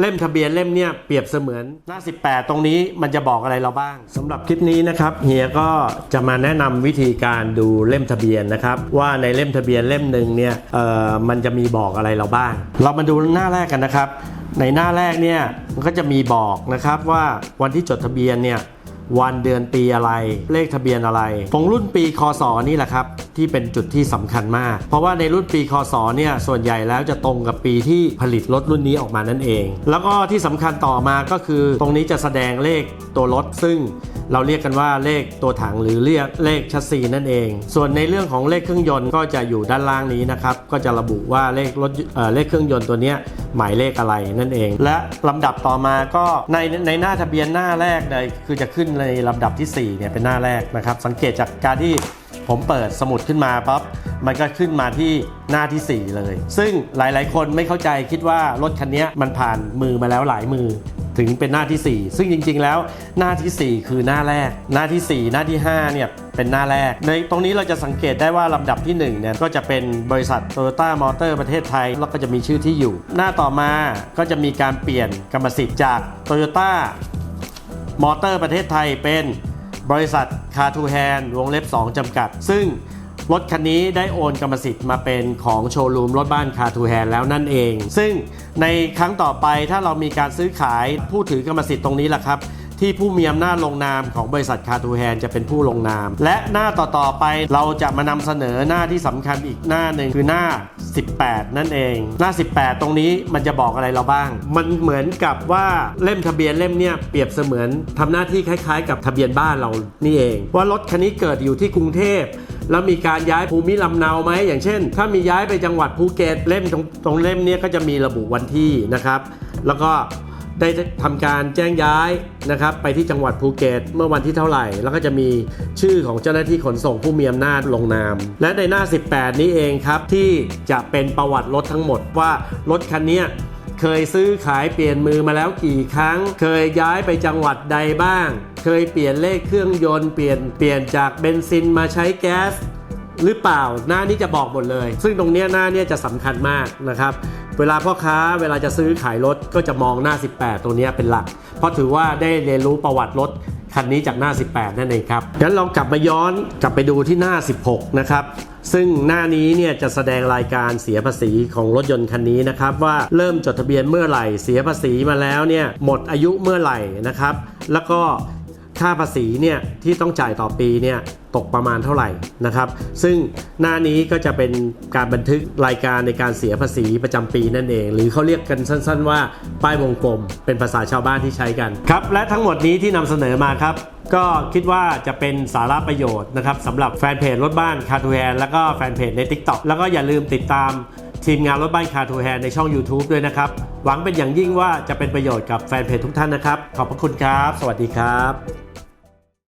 เล่มทะเบียนเล่มเนี่ยเปรียบเสมือนหน้า 18 ตรงนี้มันจะบอกอะไรเราบ้างสำหรับคลิปนี้นะครับเฮียก็จะมาแนะนำวิธีการดูเล่มทะเบียนนะครับว่าในเล่มทะเบียนเล่มหนึ่งเนี่ยเอ่อมันจะมีบอกอะไรเราบ้าง เรามาดูหน้าแรกกันนะครับ ในหน้าแรกเนี่ยมันก็จะมีบอกนะครับว่าวันที่จดทะเบียนเนี่ย วันเดือนปีอะไร เลขทะเบียนอะไรของรุ่นปีคศนี่แหละครับ ที่เป็นจุดที่สำคัญมาก เพราะว่าในรุ่นปีคศเนี่ยส่วนใหญ่แล้วจะตรงกับปีที่ผลิตรถรุ่นนี้ออกมานั่นเอง แล้วก็ที่สำคัญต่อมาก็คือ ตรงนี้จะแสดงเลขตัวรถซึ่งเราเรียกกันว่าเลขตัวถังหรือเรียกเลขชัสซีนั่นเอง ส่วนในเรื่องของเลขเครื่องยนต์ก็จะอยู่ด้านล่างนี้นะครับ ก็จะระบุว่าเลขรถเเลขเครื่องยนต์ตัวนี้หมายเลขอะไรนั่นเอง และลำดับต่อมาก็ในในหน้าทะเบียนหน้าแรกเลยคือจะขึ้นในลำดับที่สี่เนี่ยเป็นหน้าแรกนะครับ สังเกตจากการที่ผมเปิดสมุดขึ้นมาปั๊บมันก็ขึ้นมาที่หน้าที่ 4 เลย ซึ่งหลาย ๆ คนไม่เข้าใจคิดว่ารถคันนี้มันผ่านมือมาแล้วหลายมือ ถึงเป็นหน้าที่ 4 ซึ่งจริง ๆ แล้วหน้าที่ 4 คือหน้าแรก หน้าที่ 4 หน้าที่ 5 เนี่ยเป็นหน้าแรก ในตรงนี้เราจะสังเกตได้ว่าลำดับที่1เนี่ยก็จะเป็นบริษัท Toyota Motor ประเทศไทย แล้วก็จะมีชื่อที่อยู่ หน้าต่อมาก็จะมีการเปลี่ยนกรรมสิทธิ์จาก Toyota มอเตอร์ประเทศไทยเป็นบริษัทคาทูแฮนวงเล็บ 2 จำกัด ซึ่ง รถคันนี้ได้โอนกรรมสิทธิ์มาเป็นของโชว์รูมรถบ้านคาทูแฮนแล้วนั่นเอง ซึ่งในครั้งต่อไปถ้าเรามีการซื้อขายผู้ถือกรรมสิทธิ์ตรงนี้แหละครับ ที่ผู้มีอำนาจลงนามของบริษัทคาทูแฮนจะเป็นผู้ลงนาม และหน้าต่อๆไปเราจะมานำเสนอหน้าที่สำคัญอีกหน้าหนึ่งคือหน้า 18 นั่นเอง หน้า 18 ตรงนี้มันจะบอกอะไรเราบ้าง มันเหมือนกับว่าเล่มทะเบียนเล่มเนี่ยเปรียบเสมือนทำหน้าที่คล้ายๆ กับทะเบียนบ้านเรานี่เอง ว่ารถคันนี้เกิดอยู่ที่กรุงเทพแล้วมีการย้ายภูมิลำเนาไหมอย่างเช่น ถ้ามีย้ายไปจังหวัดภูเก็ตเล่มตรงตรงเล่มเนี้ก็จะมีระบุวันที่นะครับ แล้วก็ ได้ทำการแจ้งย้ายนะครับไปที่จังหวัดภูเก็ตเมื่อวันที่เท่าไหร่ แล้วก็จะมีชื่อของเจ้าหน้าที่ขนส่งผู้มีอำนาจลงนาม และในหน้า 18 นี้เองครับ ที่จะเป็นประวัติรถทั้งหมดว่ารถคันนี้เคยซื้อขายเปลี่ยนมือมาแล้วกี่ครั้ง เคยย้ายไปจังหวัดใดบ้าง เคยเปลี่ยนเลขเครื่องยนต์เปลี่ยนเปลี่ยนจากเบนซินมาใช้แก๊ส หรือเปล่าหน้านี้จะบอกหมดเลย ซึ่งตรงนี้หน้าเนี้ยจะสำคัญมากนะครับเวลาพ่อค้าเวลาจะซื้อขายรถก็จะมองหน้า 18 ตัวนี้เป็นหลัก เพราะถือว่าได้เรียนรู้ประวัติรถคันนี้จากหน้า 18 นั่นเองครับ งั้นเรากลับมาย้อนกลับไปดูที่หน้า 16 นะครับ ซึ่งหน้านี้เนี่ยจะแสดงรายการเสียภาษีของรถยนต์คันนี้นะครับ ว่าเริ่มจดทะเบียนเมื่อไหร่ เสียภาษีมาแล้วเนี่ยหมดอายุเมื่อไหร่นะครับ แล้วก็ ค่าภาษีเนี่ยที่ต้องจ่ายต่อปีเนี่ยตกประมาณเท่าไหร่นะครับ ซึ่งหน้านี้ก็จะเป็นการบันทึกรายการในการเสียภาษีประจำปีนั่นเอง หรือเขาเรียกกันสั้น ๆ ว่าป้ายวงกลม เป็นภาษาชาวบ้านที่ใช้กันครับ และทั้งหมดนี้ที่นำเสนอมาครับ ก็คิดว่าจะเป็นสาระประโยชน์นะครับสำหรับแฟนเพจรถบ้านคาทูแฮนแล้วก็แฟนเพจใน TikTok แล้วก็อย่าลืมติดตามทีมงานรถบ้านคาทูแฮนในช่อง YouTube ด้วยนะครับ หวังเป็นอย่างยิ่งว่าจะเป็นประโยชน์กับแฟนเพจทุกท่านนะครับ ขอบพระคุณครับ สวัสดีครับ